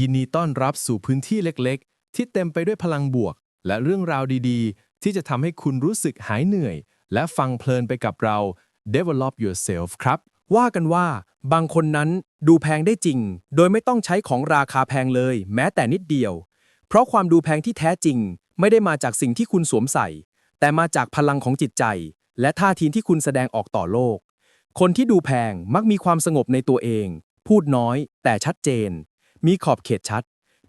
ยินดีต้อนรับสู่พื้นที่เล็กๆ ที่เต็มไปด้วยพลังบวก และเรื่องราวดีๆ ที่จะทำให้คุณรู้สึกหายเหนื่อย และฟังเพลินไปกับเรา Develop Yourself ครับ ว่ากันว่า บางคนนั้นดูแพงได้จริง โดยไม่ต้องใช้ของราคาแพงเลย แม้แต่นิดเดียว เพราะความดูแพงที่แท้จริง ไม่ได้มาจากสิ่งที่คุณสวมใส่ แต่มาจากพลังของจิตใจ และท่าทีที่คุณแสดงออกต่อโลก คนที่ดูแพงมักมีความสงบในตัวเอง พูดน้อย แต่ชัดเจน มีขอบเขตชัด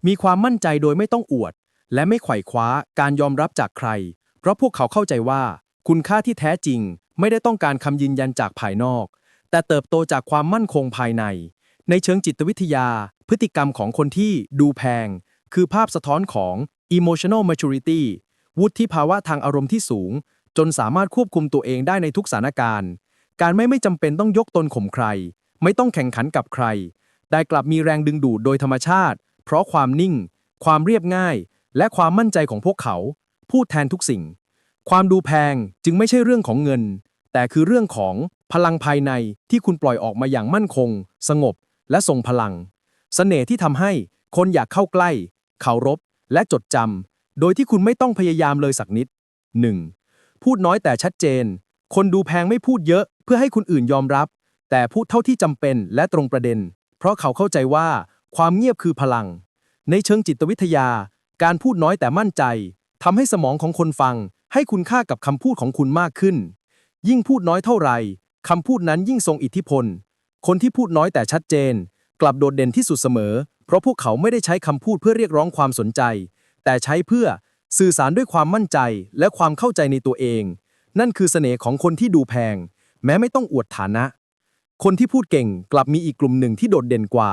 มีความมั่นใจโดยไม่ต้องอวด และไม่ไขว่คว้าการยอมรับจากใคร เพราะพวกเขาเข้าใจว่า คุณค่าที่แท้จริง ไม่ได้ต้องการคำยืนยันจากภายนอก แต่เติบโตจากความมั่นคงภายใน ในเชิงจิตวิทยา พฤติกรรมของคนที่ดูแพง คือภาพสะท้อนของ emotional maturity วุฒิภาวะทางอารมณ์ที่สูง จนสามารถควบคุมตัวเองได้ในทุกสถานการณ์ การไม่ไม่จำเป็นต้องยกตนข่มใคร ไม่ต้องแข่งขันกับใคร แต่กลับมีแรงดึงดูดโดยธรรมชาติ เพราะความนิ่ง ความเรียบง่าย และความมั่นใจของพวกเขา พูดแทนทุกสิ่ง ความดูแพงจึงไม่ใช่เรื่องของเงิน แต่คือเรื่องของพลังภายในที่คุณปล่อยออกมาอย่างมั่นคง สงบ และทรงพลังเสน่ห์ที่ทำให้คนอยากเข้าใกล้เคารพ และจดจำโดยที่คุณไม่ต้องพยายามเลยสักนิด 1. พูดน้อยแต่ชัดเจน คนดูแพงไม่พูดเยอะ เพื่อให้คนอื่นยอมรับ แต่พูดเท่าที่จำเป็นและตรงประเด็น เพราะเขาเข้าใจว่า ความเงียบคือพลัง ในเชิงจิตวิทยา การพูดน้อยแต่มั่นใจทำให้สมองของคนฟัง ให้คุณค่ากับคำพูดของคุณมากขึ้น ยิ่งพูดน้อยเท่าไหร่คำพูดนั้นยิ่งทรงอิทธิพล คนที่พูดน้อยแต่ชัดเจน กลับโดดเด่นที่สุดเสมอ เพราะพวกเขาไม่ได้ใช้คำพูดเพื่อเรียกร้องความสนใจ แต่ใช้เพื่อสื่อสารด้วยความมั่นใจและความเข้าใจในตัวเอง นั่นคือเสน่ห์ของคนที่ดูแพง แม้ไม่ต้องอวดฐานะ คนที่พูดเก่งกลับมีอีกกลุ่มหนึ่งที่โดดเด่นกว่า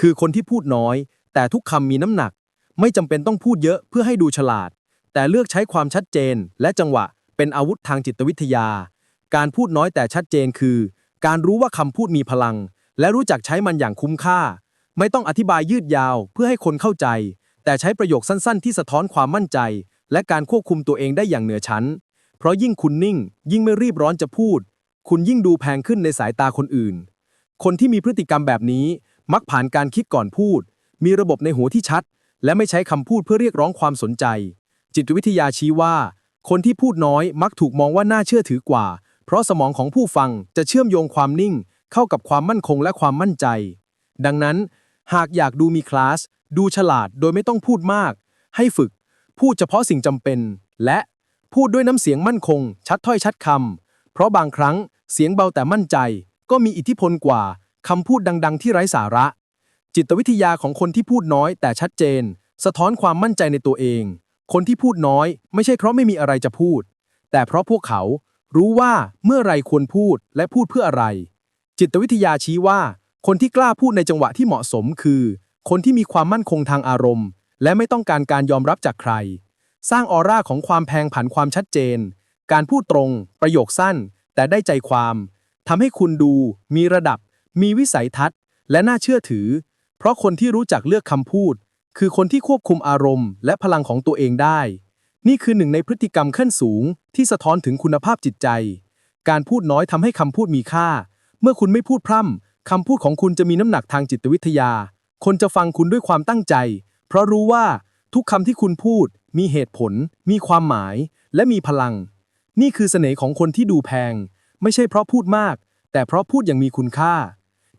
คือคนที่พูดน้อย แต่ทุกคำมีน้ำหนัก ไม่จำเป็นต้องพูดเยอะเพื่อให้ดูฉลาด แต่เลือกใช้ความชัดเจน และจังหวะเป็นอาวุธทางจิตวิทยา การพูดน้อยแต่ชัดเจนคือ การรู้ว่าคำพูดมีพลัง และรู้จักใช้มันอย่างคุ้มค่า ไม่ต้องอธิบายยืดยาวเพื่อให้คนเข้าใจ แต่ใช้ประโยคสั้นๆ ที่สะท้อนความมั่นใจ และการควบคุมตัวเองได้อย่างเหนือชั้น เพราะยิ่งคุณนิ่ง ยิ่งไม่รีบร้อนจะพูด คุณยิ่งดูแพงขึ้นในสายตาคนอื่น คนที่มีพฤติกรรมแบบนี้มักผ่านการคิดก่อนพูด มีระบบในหัวที่ชัด และไม่ใช้คำพูดเพื่อเรียกร้องความสนใจ จิตวิทยาชี้ว่า คนที่พูดน้อยมักถูกมองว่าน่าเชื่อถือกว่า เพราะสมองของผู้ฟังจะเชื่อมโยงความนิ่ง เข้ากับความมั่นคงและความมั่นใจ ดังนั้น หากอยากดูมีคลาส ดูฉลาดโดยไม่ต้องพูดมาก ให้ฝึก พูดเฉพาะสิ่งจำเป็น และพูดด้วยน้ำเสียงมั่นคง ชัดถ้อยชัดคำ เพราะบางครั้งเสียงเบาแต่มั่นใจ ก็มีอิทธิพลกว่าคำพูดดัง ๆ ที่ไร้สาระ จิตวิทยาของคนที่พูดน้อยแต่ชัดเจน สะท้อนความมั่นใจในตัวเอง คนที่พูดน้อย ไม่ใช่เพราะไม่มีอะไรจะพูด แต่เพราะพวกเขารู้ว่าเมื่อไรควรพูดและพูดเพื่ออะไร จิตวิทยาชี้ว่า คนที่กล้าพูดในจังหวะที่เหมาะสมคือ คนที่มีความมั่นคงทางอารมณ์ และไม่ต้องการการยอมรับจากใคร สร้างออร่าของความแพงผันความชัดเจน การพูดตรง ประโยคสั้น แต่ได้ใจความทำให้คุณดูมีระดับ มีวิสัยทัศน์ และน่าเชื่อถือ เพราะคนที่รู้จักเลือกคำพูด คือคนที่ควบคุมอารมณ์ และพลังของตัวเองได้ นี่คือหนึ่งในพฤติกรรมขั้นสูง ที่สะท้อนถึงคุณภาพจิตใจ การพูดน้อยทำให้คำพูดมีค่า เมื่อคุณไม่พูดพร่ำคำพูดของคุณจะมีน้ำหนักทางจิตวิทยา คนจะฟังคุณด้วยความตั้งใจ เพราะรู้ว่าทุกคำที่คุณพูด มีเหตุผล มีความหมาย และมีพลัง นี่คือเสน่ห์ของคนที่ดูแพง ไม่ใช่เพราะพูดมาก แต่เพราะพูดอย่างมีคุณค่า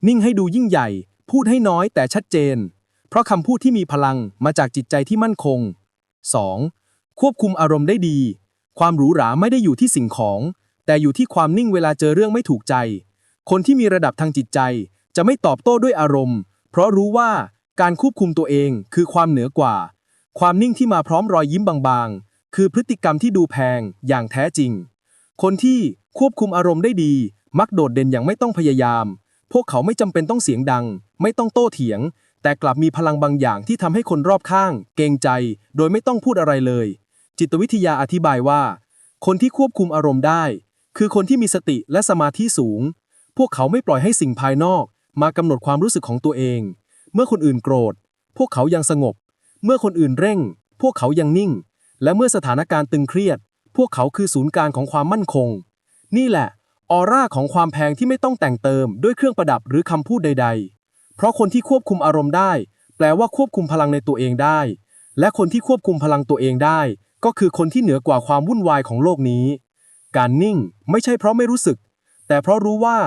นิ่งให้ดูยิ่งใหญ่ พูดให้น้อยแต่ชัดเจน เพราะคำพูดที่มีพลังมาจากจิตใจที่มั่นคง 2. ควบคุมอารมณ์ได้ดี ความหรูหราไม่ได้อยู่ที่สิ่งของ แต่อยู่ที่ความนิ่งเวลาเจอเรื่องไม่ถูกใจ คนที่มีระดับทางจิตใจ จะไม่ตอบโต้ด้วยอารมณ์ เพราะรู้ว่าการควบคุมตัวเองคือความเหนือกว่า ความนิ่งที่มาพร้อมรอยยิ้มบางๆ คือพฤติกรรมที่ดูแพงอย่างแท้จริง คนที่ควบคุมอารมณ์ได้ดี มักโดดเด่นอย่างไม่ต้องพยายาม พวกเขาไม่จำเป็นต้องเสียงดัง ไม่ต้องโต้เถียง แต่กลับมีพลังบางอย่างที่ทำให้คนรอบข้าง เกรงใจ โดยไม่ต้องพูดอะไรเลย จิตวิทยาอธิบายว่า คนที่ควบคุมอารมณ์ได้ คือคนที่มีสติและสมาธิสูง พวกเขาไม่ปล่อยให้สิ่งภายนอก มากำหนดความรู้สึกของตัวเอง เมื่อคนอื่นโกรธ พวกเขายังสงบ เมื่อคนอื่นเร่ง พวกเขายังนิ่ง และเมื่อสถานการณ์ตึงเครียด พวกเขาคือศูนย์กลางของความมั่นคง นี่แหละ ออร่าของความแพงที่ไม่ต้องแต่งเติมด้วยเครื่องประดับหรือคำพูดใด ๆ เพราะคนที่ควบคุมอารมณ์ได้ แปลว่าควบคุมพลังในตัวเองได้ และคนที่ควบคุมพลังตัวเองได้ ก็คือคนที่เหนือกว่าความวุ่นวายของโลกนี้ การนิ่งไม่ใช่เพราะไม่รู้สึก แต่เพราะรู้ว่า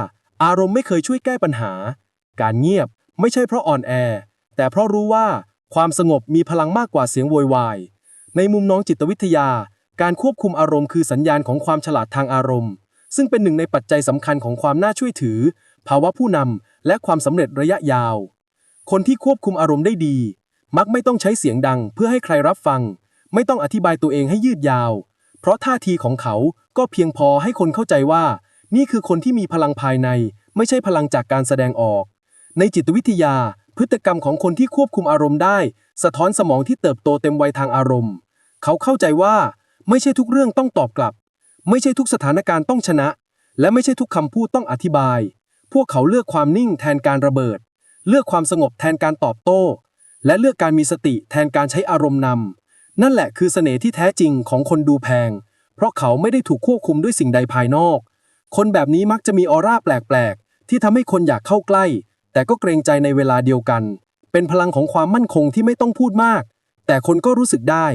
อารมณ์ไม่เคยช่วยแก้ปัญหา การเงียบไม่ใช่เพราะอ่อนแอ แต่เพราะรู้ว่าความสงบมีพลังมากกว่าเสียงโวยวาย ในมุมน้องจิตวิทยา การควบคุมอารมณ์คือสัญญาณของความฉลาดทางอารมณ์ ซึ่งเป็นหนึ่งในปัจจัยสำคัญของความน่าช่วยถือ ภาวะผู้นำและความสำเร็จระยะยาว คนที่ควบคุมอารมณ์ได้ดี มักไม่ต้องใช้เสียงดังเพื่อให้ใครรับฟัง ไม่ต้องอธิบายตัวเองให้ยืดยาว เพราะท่าทีของเขาก็เพียงพอให้คนเข้าใจว่า นี่คือคนที่มีพลังภายใน ไม่ใช่พลังจากการแสดงออก ในจิตวิทยาพฤติกรรมของคนที่ควบคุมอารมณ์ได้ สะท้อนสมองที่เติบโตเต็มวัยทางอารมณ์ เขาเข้าใจว่าไม่ใช่ทุกเรื่องต้องตอบกลับ ไม่ใช่ทุกสถานการณ์ต้องชนะ และไม่ใช่ทุกคำพูดต้องอธิบาย พวกเขาเลือกความนิ่งแทนการระเบิด เลือกความสงบแทนการตอบโต้ และเลือกการมีสติแทนการใช้อารมณ์นำนั่นแหละคือเสน่ห์ที่แท้จริงของคนดูแพง เพราะเขาไม่ได้ถูกควบคุมด้วยสิ่งใดภายนอก คนแบบนี้มักจะมีออร่าแปลกๆที่ทำให้คนอยากเข้าใกล้ แต่ก็เกรงใจในเวลาเดียวกัน เป็นพลังของความมั่นคงที่ไม่ต้องพูดมาก แต่คนก็รู้สึกได้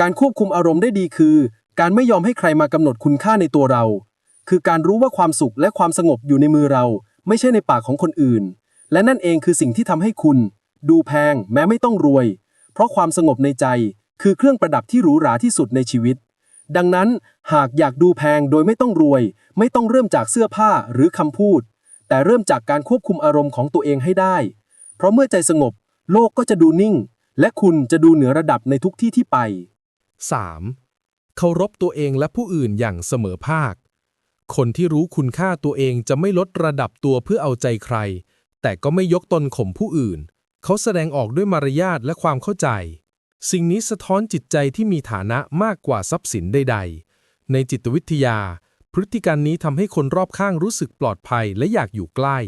การควบคุมอารมณ์ได้ดีคือ การไม่ยอมให้ใครมากำหนดคุณค่าในตัวเรา คือการรู้ว่าความสุขและความสงบอยู่ในมือเรา ไม่ใช่ในปากของคนอื่น และนั่นเองคือสิ่งที่ทำให้คุณ ดูแพงแม้ไม่ต้องรวย เพราะความสงบในใจ คือเครื่องประดับที่หรูหราที่สุดในชีวิต ดังนั้นหากอยากดูแพงโดยไม่ต้องรวย ไม่ต้องเริ่มจากเสื้อผ้าหรือคำพูด แต่เริ่มจากการควบคุมอารมณ์ของตัวเองให้ได้ เพราะเมื่อใจสงบ โลกก็จะดูนิ่ง และคุณจะดูเหนือระดับในทุกที่ที่ไป 3. เคารพตัวเองและผู้อื่นอย่างเสมอภาค คนที่รู้คุณค่าตัวเองจะไม่ลดระดับตัวเพื่อเอาใจใคร แต่ก็ไม่ยกตนข่มผู้อื่น เขาแสดงออกด้วยมารยาทและความเข้าใจ สิ่งนี้สะท้อนจิตใจที่มีฐานะมากกว่าทรัพย์สินใด ๆ ในจิตวิทยา พฤติกรรมนี้ทำให้คนรอบข้างรู้สึกปลอดภัยและอยากอยู่ใกล้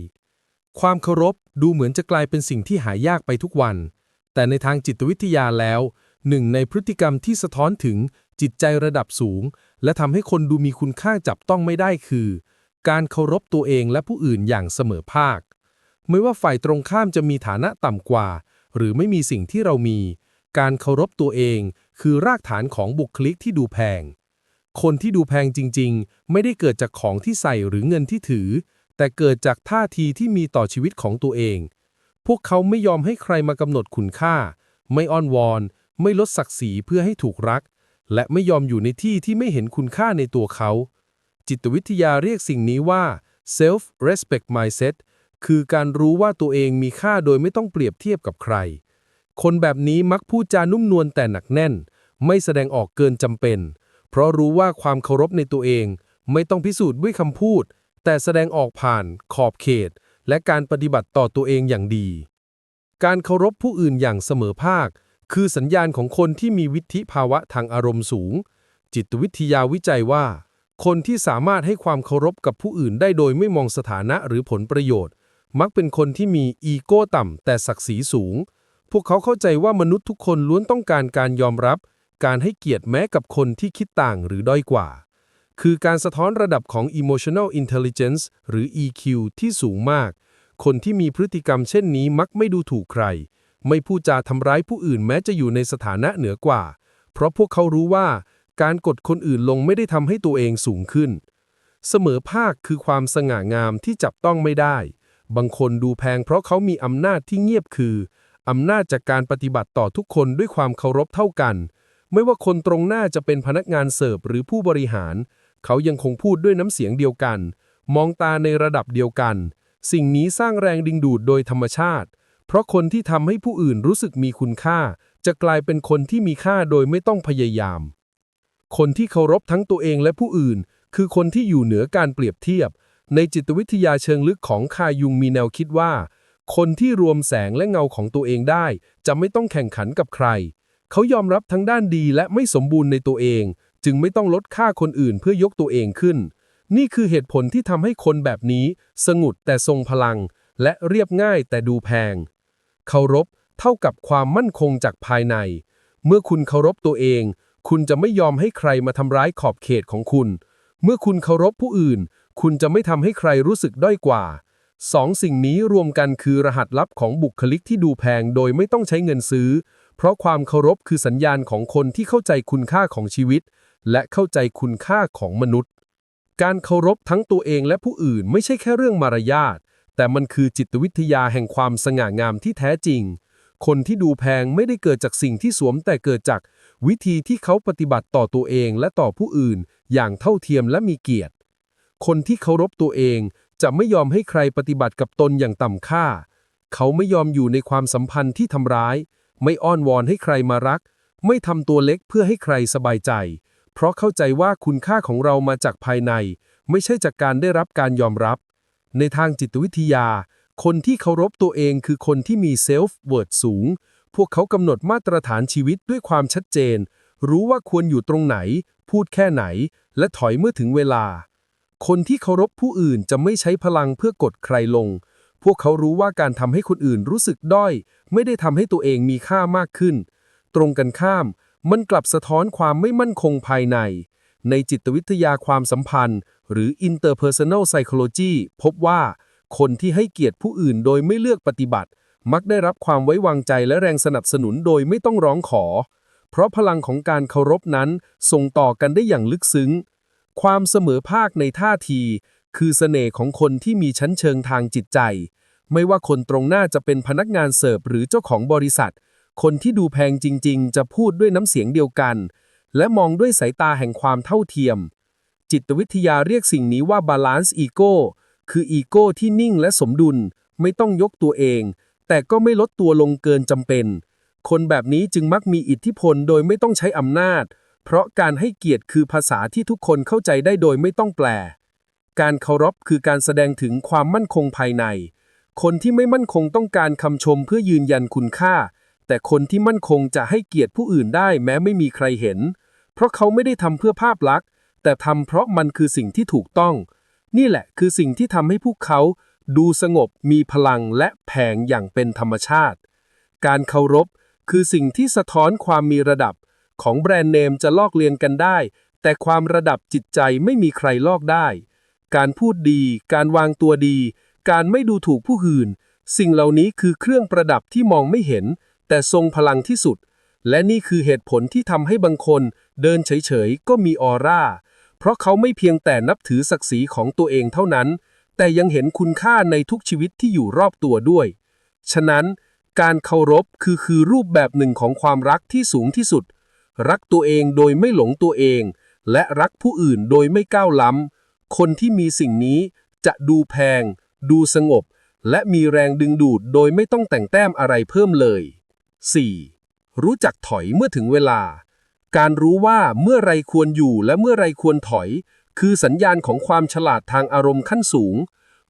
ความเคารพดูเหมือนจะกลายเป็นสิ่งที่หายากไปทุกวัน แต่ในทางจิตวิทยาแล้ว หนึ่งในพฤติกรรมที่สะท้อนถึงจิตใจระดับสูง และทำให้คนดูมีคุณค่าจับต้องไม่ได้คือ การเคารพตัวเองและผู้อื่นอย่างเสมอภาค ไม่ว่าฝ่ายตรงข้ามจะมีฐานะต่ำกว่า หรือไม่มีสิ่งที่เรามี การเคารพตัวเองคือรากฐานของบุคลิกที่ดูแพง คนที่ดูแพงจริง ๆ ไม่ได้เกิดจากของที่ใส่หรือเงินที่ถือ แต่เกิดจากท่าทีที่มีต่อชีวิตของตัวเอง พวกเขาไม่ยอมให้ใครมากำหนดคุณค่า ไม่อ้อนวอน ไม่ลดศักดิ์ศรีเพื่อให้ถูกรัก และไม่ยอมอยู่ในที่ที่ไม่เห็นคุณค่าในตัวเขา จิตวิทยาเรียกสิ่งนี้ว่า self respect mindset คือการรู้ว่าตัวเองมีค่าโดยไม่ต้องเปรียบเทียบกับใคร คนแบบนี้มักพูดจานุ่มนวลแต่หนักแน่น ไม่แสดงออกเกินจำเป็น เพราะรู้ว่าความเคารพในตัวเอง ไม่ต้องพิสูจน์ด้วยคำพูด แต่แสดงออกผ่านขอบเขต และการปฏิบัติต่อตัวเองอย่างดี การเคารพผู้อื่นอย่างเสมอภาค คือสัญญาณของคนที่มีวิธิภาวะทางอารมณ์สูง จิตวิทยาวิจัยว่า คนที่สามารถให้ความเคารพกับผู้อื่นได้โดยไม่มองสถานะหรือผลประโยชน์ มักเป็นคนที่มีอีโก้ต่ำแต่ศักดิ์ศรีสูง พวกเขาเข้าใจว่ามนุษย์ทุกคนล้วนต้องการการยอมรับ การให้เกียรติแม้กับคนที่คิดต่างหรือด้อยกว่า คือการสะท้อนระดับของ emotional intelligence หรือ EQ ที่สูงมาก คนที่มีพฤติกรรมเช่นนี้มักไม่ดูถูกใคร ไม่พูดจาทำร้ายผู้อื่นแม้จะอยู่ในสถานะเหนือกว่า เพราะพวกเขารู้ว่าการกดคนอื่นลงไม่ได้ทำให้ตัวเองสูงขึ้น เสมอภาคคือความสง่างามที่จับต้องไม่ได้ บางคนดูแพงเพราะเขามีอำนาจที่เงียบคืออำนาจจากการปฏิบัติต่อทุกคนด้วยความเคารพเท่ากัน ไม่ว่าคนตรงหน้าจะเป็นพนักงานเสิร์ฟหรือผู้บริหาร เขายังคงพูดด้วยน้ำเสียงเดียวกัน มองตาในระดับเดียวกัน สิ่งนี้สร้างแรงดึงดูดโดยธรรมชาติ เพราะคนที่ทำให้ผู้อื่นรู้สึกมีคุณค่า จะกลายเป็นคนที่มีค่าโดยไม่ต้องพยายาม คนที่เคารพทั้งตัวเองและผู้อื่น คือคนที่อยู่เหนือการเปรียบเทียบ ในจิตวิทยาเชิงลึกของคายุงมีแนวคิดว่า คนที่รวมแสงและเงาของตัวเองได้ จะไม่ต้องแข่งขันกับใคร เขายอมรับทั้งด้านดีและไม่สมบูรณ์ในตัวเอง จึงไม่ต้องลดค่าคนอื่นเพื่อยกตัวเองขึ้น นี่คือเหตุผลที่ทำให้คนแบบนี้ สงุดแต่ทรงพลัง และเรียบง่ายแต่ดูแพง เคารพเท่ากับความมั่นคงจากภายใน เมื่อคุณเคารพตัวเอง คุณจะไม่ยอมให้ใครมาทำร้ายขอบเขตของคุณ เมื่อคุณเคารพผู้อื่น คุณจะไม่ทำให้ใครรู้สึกด้อยกว่าสองสิ่งนี้รวมกันคือรหัสลับของบุคลิกที่ดูแพงโดยไม่ต้องใช้เงินซื้อ เพราะความเคารพคือสัญญาณของคนที่เข้าใจคุณค่าของชีวิต และเข้าใจคุณค่าของมนุษย์ การเคารพทั้งตัวเองและผู้อื่นไม่ใช่แค่เรื่องมารยาท แต่มันคือจิตวิทยาแห่งความสง่างามที่แท้จริง คนที่ดูแพงไม่ได้เกิดจากสิ่งที่สวมแต่เกิดจากวิธีที่เขาปฏิบัติต่อตัวเองและต่อผู้อื่น อย่างเท่าเทียมและมีเกียรติ คนที่เคารพตัวเองจะไม่ยอมให้ใครปฏิบัติกับตนอย่างต่ำค่า เขาไม่ยอมอยู่ในความสัมพันธ์ที่ทำร้าย ไม่อ้อนวอนให้ใครมารัก ไม่ทำตัวเล็กเพื่อให้ใครสบายใจ เพราะเข้าใจว่าคุณค่าของเรามาจากภายใน ไม่ใช่จากการได้รับการยอมรับ ในทางจิตวิทยา คนที่เคารพตัวเองคือคนที่มีเซลฟ์เวิร์ดสูง พวกเขากำหนดมาตรฐานชีวิตด้วยความชัดเจน รู้ว่าควรอยู่ตรงไหน พูดแค่ไหน และถอยเมื่อถึงเวลา คนที่เคารพผู้อื่นจะไม่ใช้พลังเพื่อกดใครลง พวกเขารู้ว่าการทำให้คนอื่นรู้สึกด้อย ไม่ได้ทำให้ตัวเองมีค่ามากขึ้น ตรงกันข้าม มันกลับสะท้อนความไม่มั่นคงภายใน ในจิตวิทยาความสัมพันธ์ หรือ interpersonal psychology พบว่า คนที่ให้เกียรติผู้อื่นโดยไม่เลือกปฏิบัติ มักได้รับความไว้วางใจและแรงสนับสนุนโดยไม่ต้องร้องขอ เพราะพลังของการเคารพนั้นส่งต่อกันได้อย่างลึกซึ้ง ความเสมอภาคในท่าที คือเสน่ห์ของคนที่มีชั้นเชิงทางจิตใจ ไม่ว่าคนตรงหน้าจะเป็นพนักงานเสิร์ฟหรือเจ้าของบริษัท คนที่ดูแพงจริง ๆ จะพูดด้วยน้ำเสียงเดียวกัน และมองด้วยสายตาแห่งความเท่าเทียม จิตวิทยาเรียกสิ่งนี้ว่า balance ego คืออีโก้ที่นิ่งและสมดุล ไม่ต้องยกตัวเอง แต่ก็ไม่ลดตัวลงเกินจำเป็น คนแบบนี้จึงมักมีอิทธิพลโดยไม่ต้องใช้อำนาจ เพราะการให้เกียรติคือภาษาที่ทุกคนเข้าใจได้โดยไม่ต้องแปล การเคารพคือการแสดงถึงความมั่นคงภายใน คนที่ไม่มั่นคงต้องการคำชมเพื่อยืนยันคุณค่า แต่คนที่มั่นคงจะให้เกียรติผู้อื่นได้แม้ไม่มีใครเห็น เพราะเขาไม่ได้ทำเพื่อภาพลักษณ์ แต่ทำเพราะมันคือสิ่งที่ถูกต้อง นี่แหละคือสิ่งที่ทำให้พวกเขาดูสงบมีพลังและแผงอย่างเป็นธรรมชาติ การเคารพคือสิ่งที่สะท้อนความมีระดับ ของแบรนด์เนมจะลอกเลียนกันได้ แต่ความระดับจิตใจไม่มีใครลอกได้ การพูดดี การวางตัวดี การไม่ดูถูกผู้อื่น สิ่งเหล่านี้คือเครื่องประดับที่มองไม่เห็น แต่ทรงพลังที่สุด และนี่คือเหตุผลที่ทำให้บางคน เดินเฉยๆก็มีออร่า เพราะเขาไม่เพียงแต่นับถือศักดิ์ศรีของตัวเองเท่านั้น แต่ยังเห็นคุณค่าในทุกชีวิตที่อยู่รอบตัวด้วย ฉะนั้น การเคารพคือคือรูปแบบหนึ่งของความรักที่สูงที่สุด รักตัวเองโดยไม่หลงตัวเอง และรักผู้อื่นโดยไม่ก้าวล้ำ คนที่มีสิ่งนี้จะดูแพง ดูสงบ และมีแรงดึงดูดโดยไม่ต้องแต่งแต้มอะไรเพิ่มเลย 4. รู้จักถอยเมื่อถึงเวลา การรู้ว่าเมื่อไรควรอยู่และเมื่อไรควรถอย คือสัญญาณของความฉลาดทางอารมณ์ขั้นสูง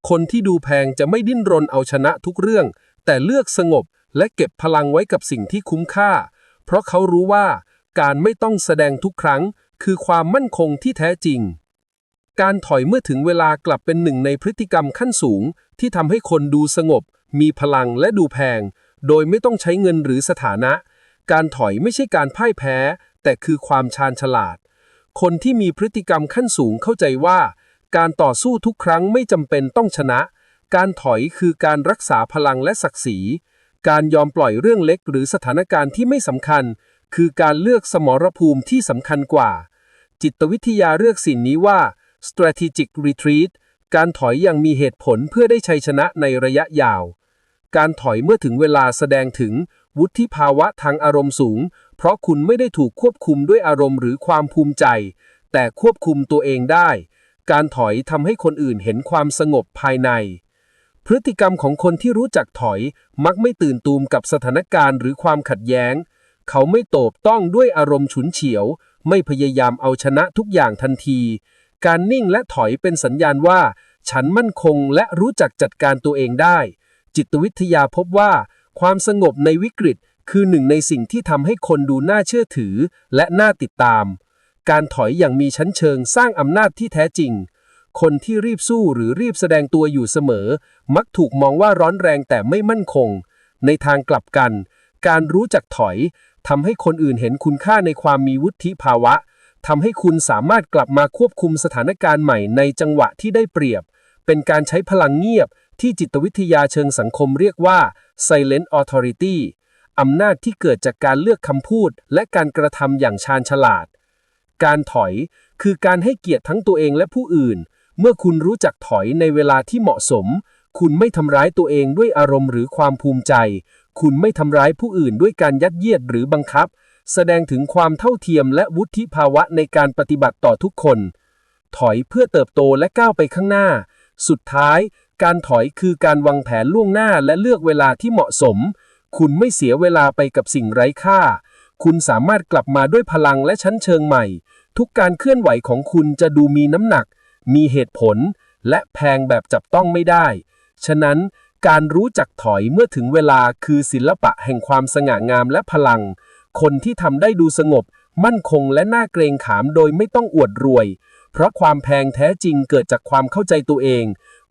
คนที่ดูแพงจะไม่ดิ้นรนเอาชนะทุกเรื่อง แต่เลือกสงบและเก็บพลังไว้กับสิ่งที่คุ้มค่า เพราะเขารู้ว่าการไม่ต้องแสดงทุกครั้ง คือความมั่นคงที่แท้จริง การถอยเมื่อถึงเวลากลับเป็นหนึ่งในพฤติกรรมขั้นสูง ที่ทำให้คนดูสงบ มีพลังและดูแพง โดยไม่ต้องใช้เงินหรือสถานะ การถอยไม่ใช่การพ่ายแพ้ แต่คือความชาญฉลาด คนที่มีพฤติกรรมขั้นสูงเข้าใจว่า การต่อสู้ทุกครั้งไม่จำเป็นต้องชนะ การถอยคือการรักษาพลังและศักดิ์ศรี การยอมปล่อยเรื่องเล็กหรือสถานการณ์ที่ไม่สำคัญ คือการเลือกสมรภูมิที่สำคัญกว่า จิตวิทยาเรียกสิ่งนี้ว่า strategic retreat การถอยอย่างมีเหตุผลเพื่อได้ชัยชนะในระยะยาว การถอยเมื่อถึงเวลาแสดงถึงวุฒิภาวะทางอารมณ์สูง เพราะคุณไม่ได้ถูกควบคุมด้วยอารมณ์หรือความภูมิใจ แต่ควบคุมตัวเองได้ การถอยทำให้คนอื่นเห็นความสงบภายใน พฤติกรรมของคนที่รู้จักถอยมักไม่ตื่นตูมกับสถานการณ์หรือความขัดแย้ง เขาไม่โตบต้องด้วยอารมณ์ฉุนเฉียว ไม่พยายามเอาชนะทุกอย่างทันที การนิ่งและถอยเป็นสัญญาณว่า ฉันมั่นคงและรู้จักจัดการตัวเองได้ จิตวิทยาพบว่า ความสงบในวิกฤต คือหนึ่งในสิ่งที่ทำให้คนดูน่าเชื่อถือและน่าติดตาม การถอยอย่างมีชั้นเชิงสร้างอำนาจที่แท้จริง คนที่รีบสู้หรือรีบแสดงตัวอยู่เสมอ มักถูกมองว่าร้อนแรงแต่ไม่มั่นคง ในทางกลับกัน การรู้จักถอยทำให้คนอื่นเห็นคุณค่าในความมีวุฒิภาวะทำให้คุณสามารถกลับมาควบคุมสถานการณ์ใหม่ในจังหวะที่ได้เปรียบ เป็นการใช้พลังเงียบที่จิตวิทยาเชิงสังคมเรียกว่า silent authority อำนาจที่เกิดจากการเลือกคำพูด และการกระทำอย่างชาญฉลาด การถอยคือการให้เกียรติทั้งตัวเองและผู้อื่น เมื่อคุณรู้จักถอยในเวลาที่เหมาะสม คุณไม่ทำร้ายตัวเองด้วยอารมณ์หรือความภูมิใจ คุณไม่ทำร้ายผู้อื่นด้วยการยัดเยียดหรือบังคับ แสดงถึงความเท่าเทียมและวุฒิภาวะในการปฏิบัติต่อทุกคน ถอยเพื่อเติบโตและก้าวไปข้างหน้า สุดท้าย การถอยคือการวางแผนล่วงหน้าและเลือกเวลาที่เหมาะสม คุณไม่เสียเวลาไปกับสิ่งไร้ค่า คุณสามารถกลับมาด้วยพลังและชั้นเชิงใหม่ ทุกการเคลื่อนไหวของคุณจะดูมีน้ำหนัก มีเหตุผล และแพงแบบจับต้องไม่ได้ ฉะนั้นการรู้จักถอยเมื่อถึงเวลาคือศิลปะแห่งความสง่างามและพลัง คนที่ทำได้ดูสงบ มั่นคงและน่าเกรงขามโดยไม่ต้องอวดรวย เพราะความแพงแท้จริงเกิดจากความเข้าใจตัวเอง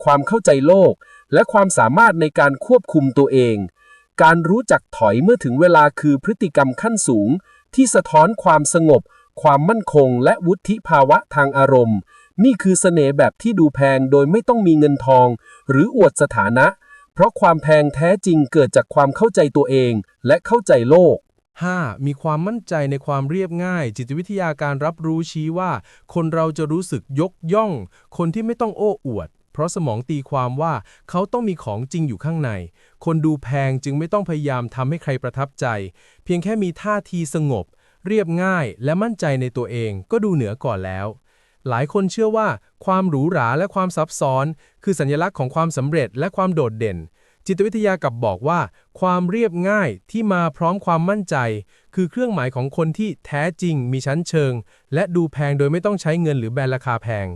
ความเข้าใจโลก และความสามารถในการควบคุมตัวเอง การรู้จักถอยเมื่อถึงเวลาคือพฤติกรรมขั้นสูง ที่สะท้อนความสงบ ความมั่นคง และวุฒิภาวะทางอารมณ์ นี่คือเสน่ห์แบบที่ดูแพงโดยไม่ต้องมีเงินทอง หรืออวดสถานะ เพราะความแพงแท้จริงเกิดจากความเข้าใจตัวเอง และเข้าใจโลก 5. มีความมั่นใจในความเรียบง่าย จิตวิทยาการรับรู้ชี้ว่า คนเราจะรู้สึกยกย่อง คนที่ไม่ต้องโอ้อวด ราะสมองตีความว่าเขาต้องมีของจริงอยู่ข้างใน คนดูแพงจึงไม่ต้องพยายามทำให้ใครประทับใจ เพียงแค่มีท่าทีสงบ เรียบง่ายและมั่นใจในตัวเองก็ดูเหนือก่อนแล้ว หลายคนเชื่อว่า ความหรูหราและความซับซ้อน คือสัญลักษณ์ของความสำเร็จและความโดดเด่น จิตวิทยากลับบอกว่า ความเรียบง่ายที่มาพร้อมความมั่นใจ คือเครื่องหมายของคนที่แท้จริง มีชั้นเชิง และดูแพงโดยไม่ต้องใช้เงินหรือแบรนด์ราคาแพง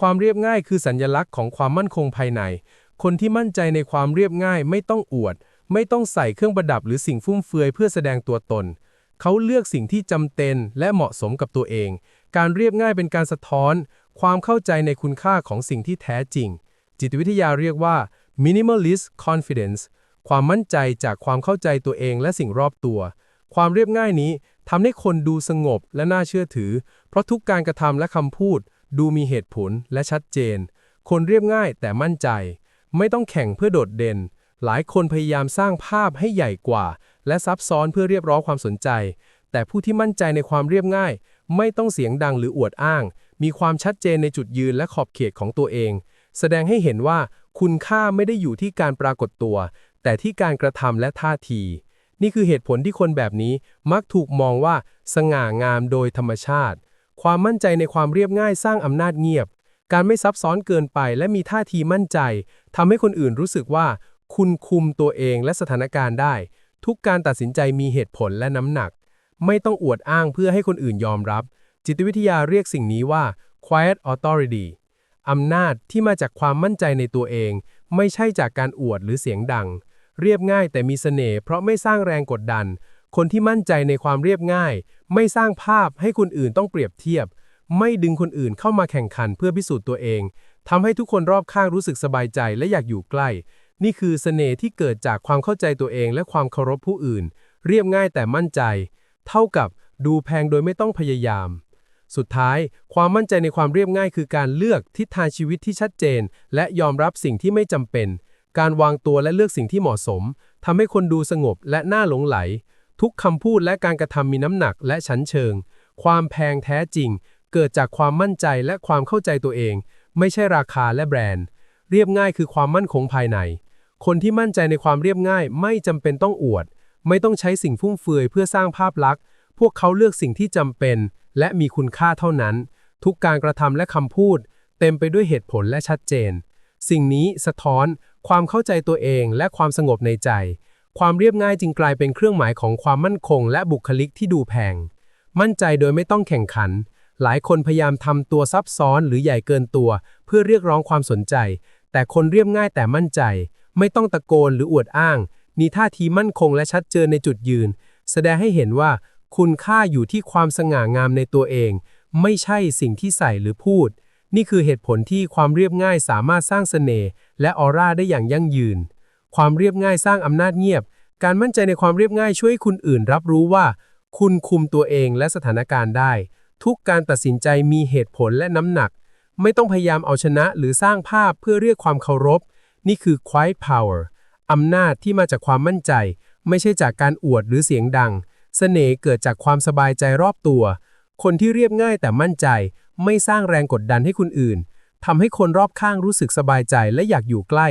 ความเรียบง่ายคือสัญญลักษณ์ของความมั่นคงภายใน คนที่มั่นใจในความเรียบง่ายไม่ต้องอวด ไม่ต้องใส่เครื่องประดับหรือสิ่งฟุ่มเฟือยเพื่อแสดงตัวตน เขาเลือกสิ่งที่จำเป็นและเหมาะสมกับตัวเอง การเรียบง่ายเป็นการสะท้อน ความเข้าใจในคุณค่าของสิ่งที่แท้จริง จิตวิทยาเรียกว่า minimalist confidence ความมั่นใจจากความเข้าใจตัวเองและสิ่งรอบตัว ความเรียบง่ายนี้ทำให้คนดูสงบและน่าเชื่อถือ เพราะทุกการกระทำและคำพูด ดูมีเหตุผลและชัดเจน คนเรียบง่ายแต่มั่นใจ ไม่ต้องแข่งเพื่อโดดเด่น หลายคนพยายามสร้างภาพให้ใหญ่กว่า และซับซ้อนเพื่อเรียบร้อยความสนใจ แต่ผู้ที่มั่นใจในความเรียบง่าย ไม่ต้องเสียงดังหรืออวดอ้าง มีความชัดเจนในจุดยืนและขอบเขตของตัวเอง แสดงให้เห็นว่าคุณค่าไม่ได้อยู่ที่การปรากฏตัว แต่ที่การกระทำและท่าที นี่คือเหตุผลที่คนแบบนี้มักถูกมองว่า สง่างามโดยธรรมชาติ ความมั่นใจในความเรียบง่ายสร้างอำนาจเงียบ การไม่ซับซ้อนเกินไปและมีท่าทีมั่นใจทำให้คนอื่นรู้สึกว่า คุณคุมตัวเองและสถานการณ์ได้ ทุกการตัดสินใจมีเหตุผลและน้ำหนัก ไม่ต้องอวดอ้างเพื่อให้คนอื่นยอมรับ จิตวิทยาเรียกสิ่งนี้ว่า quiet authority อำนาจที่มาจากความมั่นใจในตัวเอง ไม่ใช่จากการอวดหรือเสียงดัง เรียบง่ายแต่มีเสน่ห์เพราะไม่สร้างแรงกดดัน คนที่มั่นใจในความเรียบง่าย ไม่สร้างภาพให้คนอื่นต้องเปรียบเทียบ ไม่ดึงคนอื่นเข้ามาแข่งขันเพื่อพิสูจน์ตัวเองทำให้ทุกคนรอบข้างรู้สึกสบายใจและอยากอยู่ใกล้ นี่คือเสน่ห์ที่เกิดจากความเข้าใจตัวเองและความเคารพผู้อื่น เรียบง่ายแต่มั่นใจ เท่ากับดูแพงโดยไม่ต้องพยายาม สุดท้าย ความมั่นใจในความเรียบง่ายคือการเลือกทิศทางชีวิตที่ชัดเจน และยอมรับสิ่งที่ไม่จำเป็น การวางตัวและเลือกสิ่งที่เหมาะสมทำให้คนดูสงบและน่าหลงไหล ทุกคำพูดและการกระทำมีน้ำหนักและชั้นเชิง ความแพงแท้จริง เกิดจากความมั่นใจและความเข้าใจตัวเอง ไม่ใช่ราคาและแบรนด์ เรียบง่ายคือความมั่นคงภายใน คนที่มั่นใจในความเรียบง่าย ไม่จำเป็นต้องอวด ไม่ต้องใช้สิ่งฟุ่มเฟือยเพื่อสร้างภาพลักษณ์ พวกเขาเลือกสิ่งที่จำเป็น และมีคุณค่าเท่านั้น ทุกการกระทำและคำพูด เต็มไปด้วยเหตุผลและชัดเจน สิ่งนี้สะท้อน ความเข้าใจตัวเองและความสงบในใจ ความเรียบง่ายจึงกลายเป็นเครื่องหมายของความมั่นคง และบุคลิกที่ดูแพง มั่นใจโดยไม่ต้องแข่งขัน หลายคนพยายามทำตัวซับซ้อนหรือใหญ่เกินตัว เพื่อเรียกร้องความสนใจ แต่คนเรียบง่ายแต่มั่นใจ ไม่ต้องตะโกนหรืออวดอ้าง มีท่าทีมั่นคงและชัดเจนในจุดยืน แสดงให้เห็นว่า คุณค่าอยู่ที่ความสง่างามในตัวเอง ไม่ใช่สิ่งที่ใส่หรือพูด นี่คือเหตุผลที่ความเรียบง่ายสามารถสร้างเสน่ห์และออร่าได้อย่างยั่งยืน ความเรียบง่ายสร้างอำนาจเงียบ การมั่นใจในความเรียบง่ายช่วยให้คุณอื่นรับรู้ว่า คุณคุมตัวเองและสถานการณ์ได้ ทุกการตัดสินใจมีเหตุผลและน้ำหนัก ไม่ต้องพยายามเอาชนะหรือสร้างภาพเพื่อเรียกความเคารพ นี่คือ quiet power อำนาจที่มาจากความมั่นใจ ไม่ใช่จากการอวดหรือเสียงดัง เสน่ห์เกิดจากความสบายใจรอบตัว คนที่เรียบง่ายแต่มั่นใจ ไม่สร้างแรงกดดันให้คนอื่นทำให้คนรอบข้างรู้สึกสบายใจและอยากอยู่ใกล้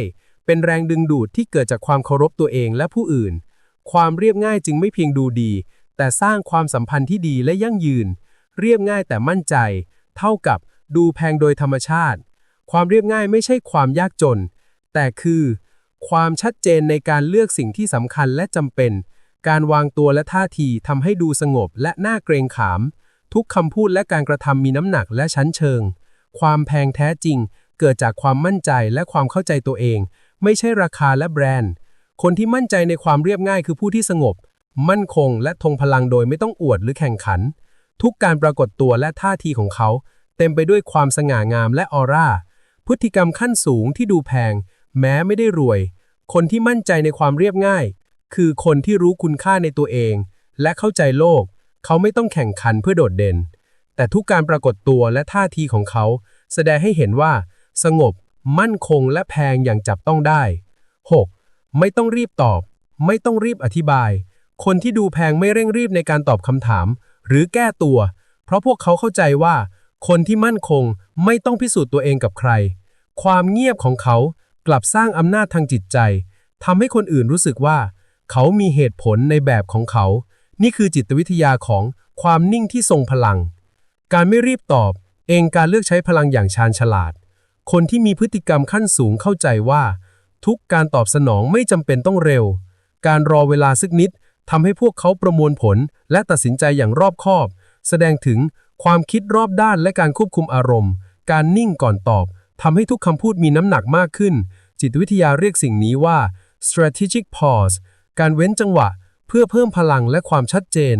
เป็นแรงดึงดูดที่เกิดจากความเคารพตัวเองและผู้อื่น ความเรียบง่ายจึงไม่เพียงดูดี แต่สร้างความสัมพันธ์ที่ดีและยั่งยืน เรียบง่ายแต่มั่นใจ เท่ากับดูแพงโดยธรรมชาติ ความเรียบง่ายไม่ใช่ความยากจน แต่คือ ความชัดเจนในการเลือกสิ่งที่สำคัญและจำเป็น การวางตัวและท่าทีทำให้ดูสงบและน่าเกรงขาม ทุกคำพูดและการกระทำมีน้ำหนักและชั้นเชิง ความแพงแท้จริงเกิดจากความมั่นใจและความเข้าใจตัวเอง ไม่ใช่ราคาและแบรนด์ คนที่มั่นใจในความเรียบง่ายคือผู้ที่สงบ มั่นคงและทงพลังโดยไม่ต้องอวดหรือแข่งขัน ทุกการปรากฏตัวและท่าทีของเขา เต็มไปด้วยความสง่างามและออร่า พฤติกรรมขั้นสูงที่ดูแพง แม้ไม่ได้รวย คนที่มั่นใจในความเรียบง่าย คือคนที่รู้คุณค่าในตัวเอง และเข้าใจโลก เขาไม่ต้องแข่งขันเพื่อโดดเด่น แต่ทุกการปรากฏตัวและท่าทีของเขา แสดงให้เห็นว่า สงบ มั่นคงและแพงอย่างจับต้องได้ 6. ไม่ต้องรีบตอบ ไม่ต้องรีบอธิบาย คนที่ดูแพงไม่เร่งรีบในการตอบคำถาม หรือแก้ตัว เพราะพวกเขาเข้าใจว่า คนที่มั่นคงไม่ต้องพิสูจน์ตัวเองกับใคร ความเงียบของเขากลับสร้างอำนาจทางจิตใจทำให้คนอื่นรู้สึกว่า เขามีเหตุผลในแบบของเขา นี่คือจิตวิทยาของความนิ่งที่ทรงพลัง การไม่รีบตอบ เองการเลือกใช้พลังอย่างชาญฉลาด คนที่มีพฤติกรรมขั้นสูงเข้าใจว่า ทุกการตอบสนองไม่จำเป็นต้องเร็ว การรอเวลาสักนิดทำให้พวกเขาประมวลผลและตัดสินใจอย่างรอบคอบ แสดงถึงความคิดรอบด้านและการควบคุมอารมณ์ การนิ่งก่อนตอบทำให้ทุกคำพูดมีน้ำหนักมากขึ้น จิตวิทยาเรียกสิ่งนี้ว่า strategic pause การเว้นจังหวะ เพื่อเพิ่มพลังและความชัดเจน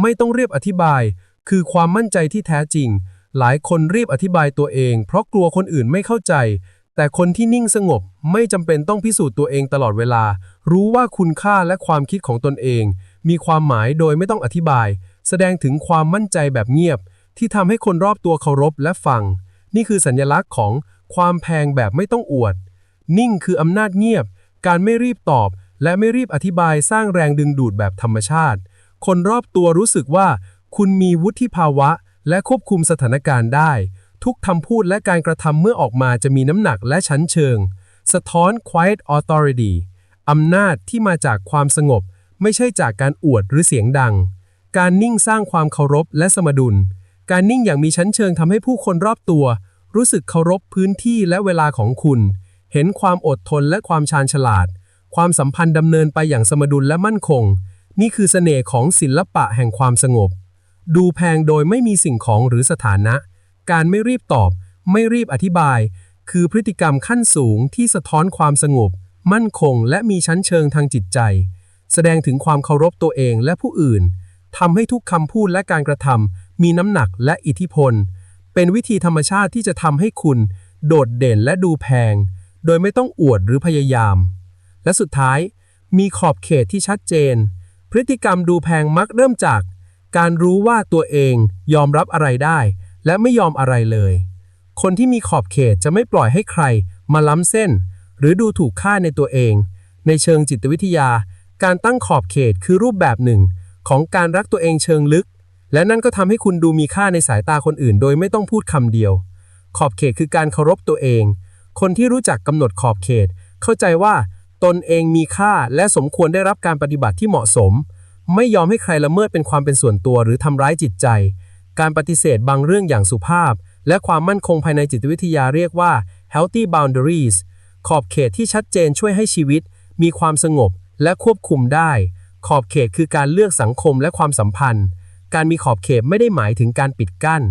ไม่ต้องเรียบอธิบาย คือความมั่นใจที่แท้จริง หลายคนรีบอธิบายตัวเอง เพราะกลัวคนอื่นไม่เข้าใจ แต่คนที่นิ่งสงบไม่จำเป็นต้องพิสูจน์ตัวเองตลอดเวลา รู้ว่าคุณค่าและความคิดของตนเอง มีความหมายโดยไม่ต้องอธิบาย แสดงถึงความมั่นใจแบบเงียบ ที่ทำให้คนรอบตัวเคารพและฟัง นี่คือสัญลักษณ์ของความแพงแบบไม่ต้องอวด นิ่งคืออำนาจเงียบ การไม่รีบตอบ และไม่รีบอธิบายสร้างแรงดึงดูดแบบธรรมชาติ คนรอบตัวรู้สึกว่า คุณมีวุฒิภาวะ และควบคุมสถานการณ์ได้ ทุกคำพูดและการกระทำเมื่อออกมาจะมีน้ำหนักและชั้นเชิง สะท้อน quiet authority อำนาจที่มาจากความสงบ ไม่ใช่จากการอวดหรือเสียงดัง การนิ่งสร้างความเคารพและสมดุล การนิ่งอย่างมีชั้นเชิงทำให้ผู้คนรอบตัว รู้สึกเคารพพื้นที่และเวลาของคุณ เห็นความอดทนและความชาญฉลาด ความสัมพันธ์ดำเนินไปอย่างสมดุลและมั่นคง นี่คือเสน่ห์ของศิลปะแห่งความสงบ ดูแพงโดยไม่มีสิ่งของหรือสถานะ การไม่รีบตอบ ไม่รีบอธิบาย คือพฤติกรรมขั้นสูงที่สะท้อนความสงบ มั่นคง และมีชั้นเชิงทางจิตใจ แสดงถึงความเคารพตัวเองและผู้อื่นทำให้ทุกคำพูดและการกระทำมีน้ำหนักและอิทธิพล เป็นวิธีธรรมชาติที่จะทำให้คุณ โดดเด่นและดูแพง โดยไม่ต้องอวดหรือพยายาม และสุดท้าย มีขอบเขตที่ชัดเจน พฤติกรรมดูแพงมักเริ่มจาก การรู้ว่าตัวเองยอมรับอะไรได้ และไม่ยอมอะไรเลย คนที่มีขอบเขตจะไม่ปล่อยให้ใครมาล้ำเส้น หรือดูถูกค่าในตัวเอง ในเชิงจิตวิทยา การตั้งขอบเขตคือรูปแบบหนึ่ง ของการรักตัวเองเชิงลึก และนั่นก็ทำให้คุณดูมีค่าในสายตาคนอื่น โดยไม่ต้องพูดคำเดียว ขอบเขตคือการเคารพตัวเอง คนที่รู้จักกำหนดขอบเขต เข้าใจว่า ตนเองมีค่าและสมควรได้รับการปฏิบัติที่เหมาะสม ไม่ยอมให้ใครละเมิดเป็นความเป็นส่วนตัวหรือทำร้ายจิตใจ การปฏิเสธบางเรื่องอย่างสุภาพ และความมั่นคงภายในจิตวิทยาเรียกว่า healthy boundaries ขอบเขตที่ชัดเจนช่วยให้ชีวิต มีความสงบและควบคุมได้ ขอบเขตคือการเลือกสังคมและความสัมพันธ์ การมีขอบเขตไม่ได้หมายถึงการปิดกั้น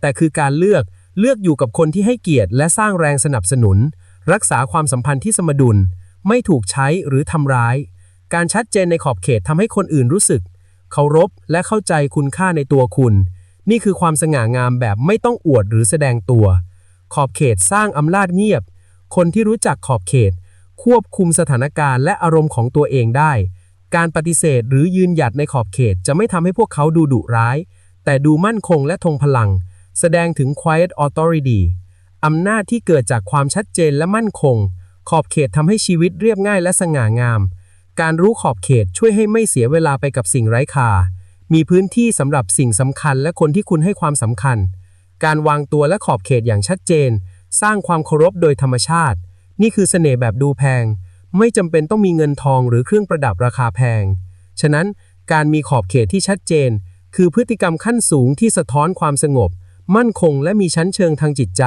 แต่คือการเลือกเลือกอยู่กับคนที่ให้เกียรติและสร้างแรงสนับสนุน รักษาความสัมพันธ์ที่สมดุล ไม่ถูกใช้หรือทำร้าย การชัดเจนในขอบเขตทำให้คนอื่นรู้สึก เคารพและเข้าใจคุณค่าในตัวคุณ นี่คือความสง่างามแบบไม่ต้องอวดหรือแสดงตัว ขอบเขตสร้างอำนาจเงียบ คนที่รู้จักขอบเขต ควบคุมสถานการณ์และอารมณ์ของตัวเองได้ การปฏิเสธหรือยืนหยัดในขอบเขตจะไม่ทำให้พวกเขาดูดุร้าย แต่ดูมั่นคงและทงพลัง แสดงถึง quiet authority อำนาจที่เกิดจากความชัดเจนและมั่นคง ขอบเขตทำให้ชีวิตเรียบง่ายและสง่างาม การรู้ขอบเขตช่วยให้ไม่เสียเวลาไปกับสิ่งไร้ค่า มีพื้นที่สำหรับสิ่งสำคัญและคนที่คุณให้ความสำคัญ การวางตัวและขอบเขตอย่างชัดเจน สร้างความเคารพโดยธรรมชาติ นี่คือเสน่ห์แบบดูแพง ไม่จำเป็นต้องมีเงินทองหรือเครื่องประดับราคาแพง ฉะนั้นการมีขอบเขตที่ชัดเจน คือพฤติกรรมขั้นสูงที่สะท้อนความสงบ มั่นคงและมีชั้นเชิงทางจิตใจ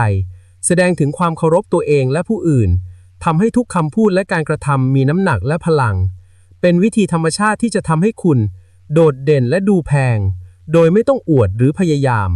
แสดงถึงความเคารพตัวเองและผู้อื่น ทำให้ทุกคำพูดและการกระทำมีน้ำหนักและพลัง เป็นวิธีธรรมชาติที่จะทำให้คุณ โดดเด่นและดูแพง โดยไม่ต้องอวดหรือพยายาม